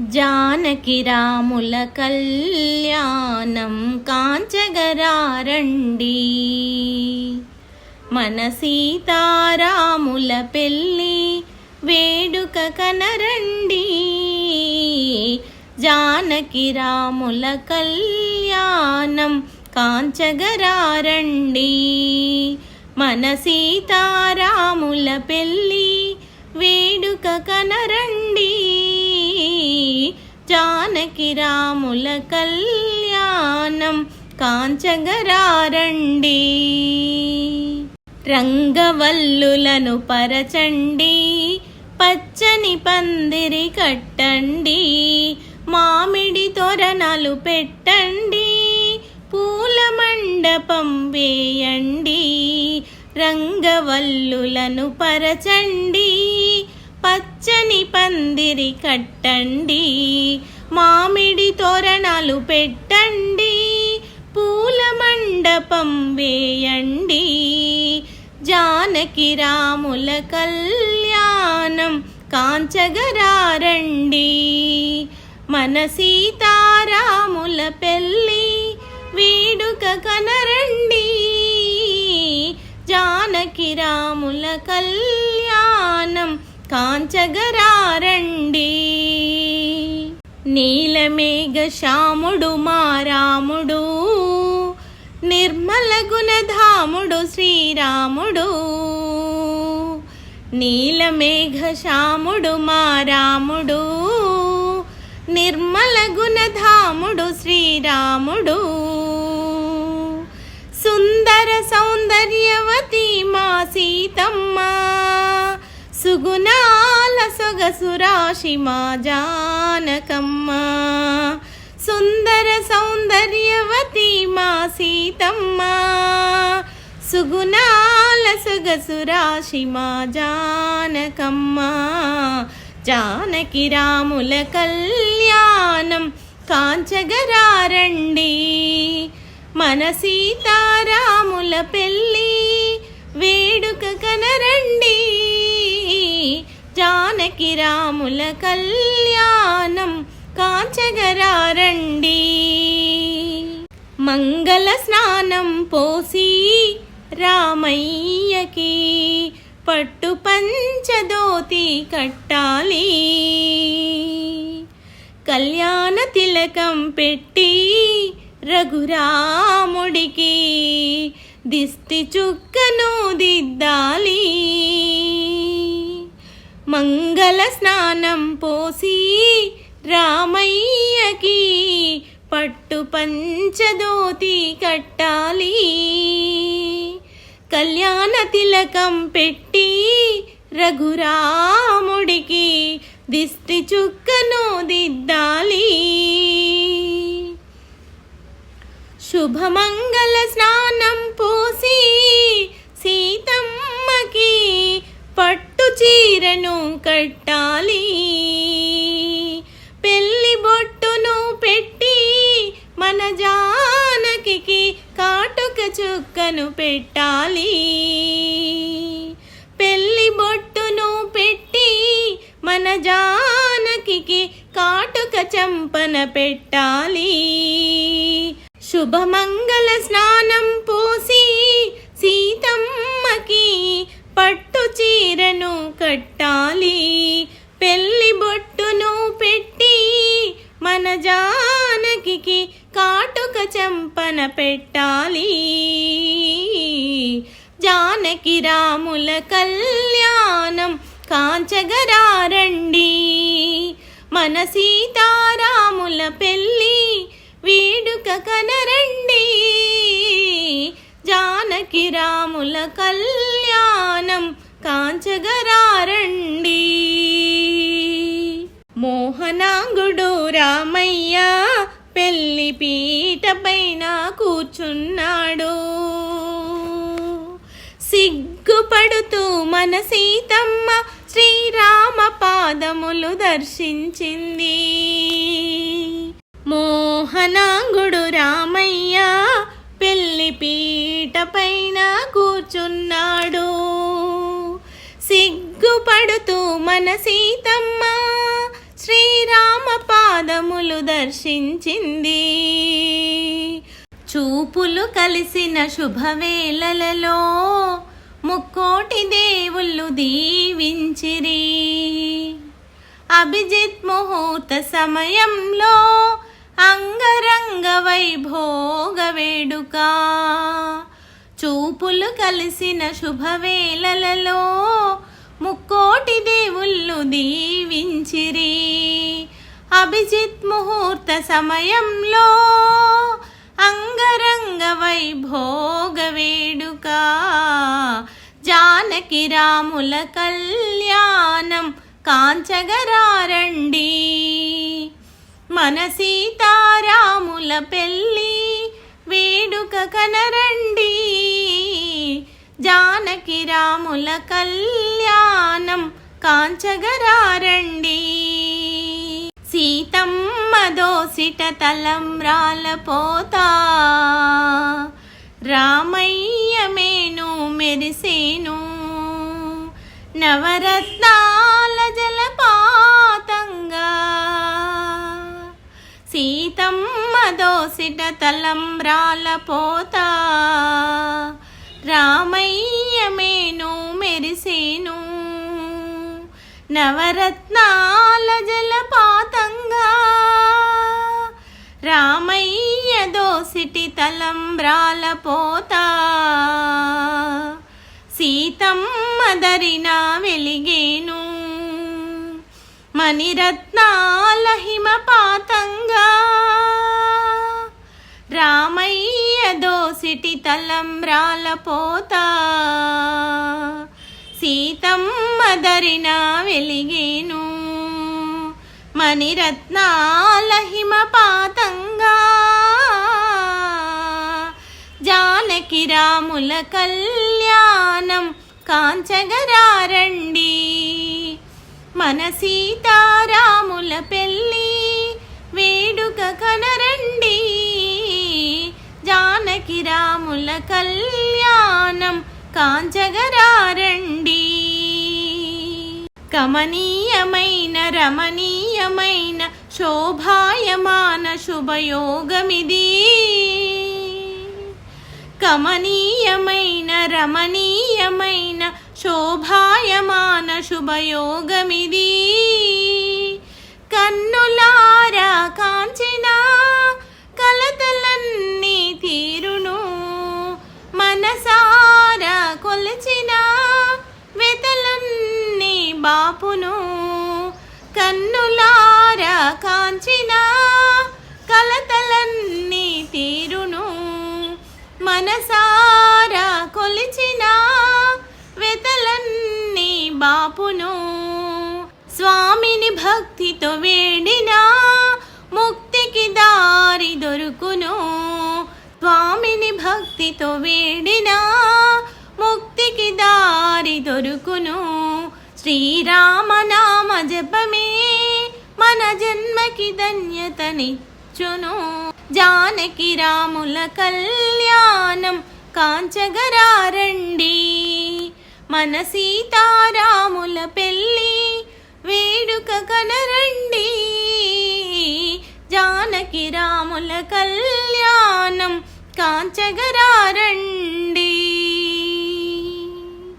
జానకి రాముల కళ్యాణం కాంచగరారండి. మన సీతారాముల పెళ్ళి వేడుక కనరండి. జానకి రాముల కళ్యాణం కాంచగరారండి. మన సీతారాముల పెళ్ళి వేడుక కనరండి. జానకి రాముల కళ్యాణం కాంచగరారండి. రంగవల్లులను పరచండి పచ్చని పందిరి కట్టండి మామిడి తోరణాలు పెట్టండి పూల మండపం వేయండి రంగవల్లులను పరచండి. పందిరి కట్టండి మామిడి తోరణాలు పెట్టండి పూల మండపం వేయండి జానకి రాముల కళ్యాణం కాంచగరారండి. మన సీతారాముల పెళ్ళి వేడుక కనరండి జానకి రాముల కళ్యాణం కాంచగరారండి. నీలమేఘ శ్యాముడు మా రాముడు నిర్మల గుణధాముడు శ్రీరాముడు నీలమేఘ శ్యాముడు మా రాముడు నిర్మల గుణధాముడు శ్రీరాముడు. సుందర సౌందర్యవతి మా సీతమ్మ సుగుణాల సొగసురాశి మా జానకమ్మ. సుందర సౌందర్యవతి మా సీతమ్మ. సుగుణాల సొగసురాశి మా జానకమ్మ. జానకి రాముల కళ్యాణం కాంచగరారండి. మన సీతారాముల పెళ్ళి జానకి రాముల కళ్యాణం కాంచగరారండి. మంగళ స్నానం పోసి రామయ్యకి పట్టు పంచదోతి కట్టాలి. కళ్యాణ తిలకం పెట్టి రఘురాముడికి దిష్టి చుక్కను దిద్దాలి. మంగళ స్నానం పోసి రామయ్యకి పట్టు పంచదోతి కట్టాలి. కళ్యాణ తిలకం పెట్టి రఘురాముడికి దిష్టి చుక్కను దిద్దాలి. శుభమంగళ స్నానం చీరను కట్టాలి. పెళ్ళి బొట్టును పెట్టి మన జానకి కాటుక చుక్కను పెట్టాలి. పెళ్ళి బొట్టును పెట్టి మన జానకి కాటుక చంపన పెట్టాలి. శుభమంగళ స్నానం పోసి పట్టు చీరను కట్టాలి. పెళ్ళి బొట్టును పెట్టి మన జానకి కాటుక చంపన పెట్టాలి. జానకి రాముల కళ్యాణం కాంచగరారండి. మన సీతా మోహనాంగుడు రామయ్య పెళ్ళి పీట పైన కూర్చున్నాడు. సిగ్గుపడుతూ మన సీతమ్మ శ్రీరామ పాదములు దర్శించింది. మోహనాంగుడు రామయ్య పెళ్ళి పీట పైన కూర్చున్నాడు. సిగ్గుపడుతూ మన సీతమ్మ రామ పాదములు దర్శించింది. చూపులు కలిసిన శుభవేళలలో ముక్కోటి దేవుళ్ళు దీవించిరి. అభిజిత్ ముహూర్త సమయంలో అంగరంగ వైభోగ వేడుక. చూపులు కలిసిన శుభవేళలలో ముక్కోటి దేవుళ్ళు దీవించిరి. అభిజిత్ ముహూర్త సమయంలో అంగరంగ వైభోగ వేడుక. జానకి రాముల కళ్యాణం కాంచగరారండి. మన సీతారాముల పెళ్ళి వేడుక కనరండి. జానకి రాముల కళ్యాణం కాంచగరారండి. సీతమ్మ దోసిట తలం పోతా. రామయ్య మేను మెరిసేను. నవరత్నాల జలపాతంగా. సీతమ్మ దోసిట తలం పోతా. రామయ్య మేను మెరిసేను. నవరత్నాల జలపాతంగా. రామయ్య దోసిటి తలంబ్రాల పోతా. సీతమ్మ దరిన వెలిగేను. మణిరత్నాల హిమపాతంగా. రామయ్య దోసిటి తలంబ్రాల పోతా సీతమ్మ దరిన వెలిగేను మణిరత్నాల హిమపాతంగా. జానకి రాముల కళ్యాణం కాంచగరారండి. మన సీతారాముల కాంచగరారండి. కమనీయమైన రమణీయమైన శోభాయమాన శుభయోగమిది. కమనీయమైన రమణీయమైన శోభాయమాన శుభయోగమిది. కన్నులారా కాంచిన బాపును కన్నులార కాంచిన కలతలన్నీ తీరును. మనసార కొలిచిన వెతలన్నీ బాపును. స్వామిని భక్తితో వేడిన ముక్తికి దారి దొరుకును. స్వామిని భక్తితో వేడిన ముక్తికి దారి దొరుకును. శ్రీరామనామ జపమే మన జన్మకి ధన్యతనిచ్చును. జానకి రాముల కళ్యాణం కాంచగరారండి. మన సీతారాముల పెళ్ళి వేడుక కనరండి. జానకి రాముల కళ్యాణం కాంచగరారండి.